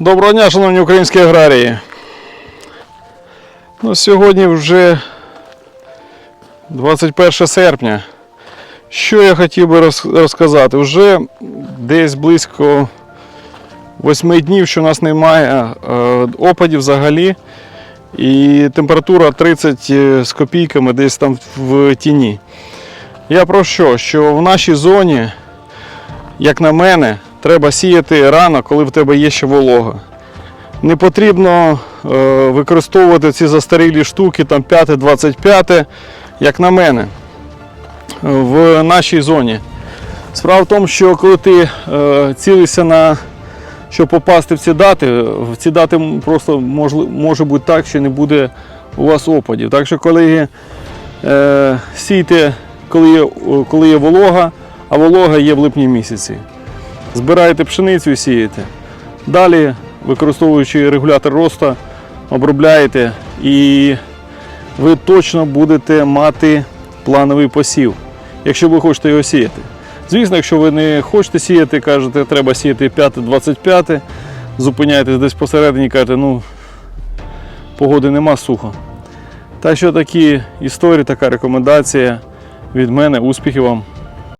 Доброго дня, шановні українські аграрії. Ну, сьогодні вже 21 серпня. Що я хотів би розказати? Вже десь близько 8 днів, що у нас немає е, опадів взагалі. І температура 30 з копійками десь там в тіні. Я про що? Що в нашій зоні, як на мене, треба сіяти рано, коли в тебе є ще волога. Не потрібно е, використовувати ці застарілі штуки, там 5-25, як на мене, в нашій зоні. Справа в тому, що коли ти е, цілився на щоб попасти в ці дати, в ці дати просто може, може бути так, що не буде у вас опадів. Так що, колеги, е, сійте, коли є, коли є волога, а волога є в липні місяці. Збираєте пшеницю і сієте. Далі, використовуючи регулятор росту, обробляєте і ви точно будете мати плановий посів, якщо ви хочете його сіяти. Звісно, якщо ви не хочете сіяти, кажете, треба сіяти 5-25, зупиняєтесь десь посередині, кажете, ну погоди нема сухо. Так що такі історії, така рекомендація від мене. Успіхів вам!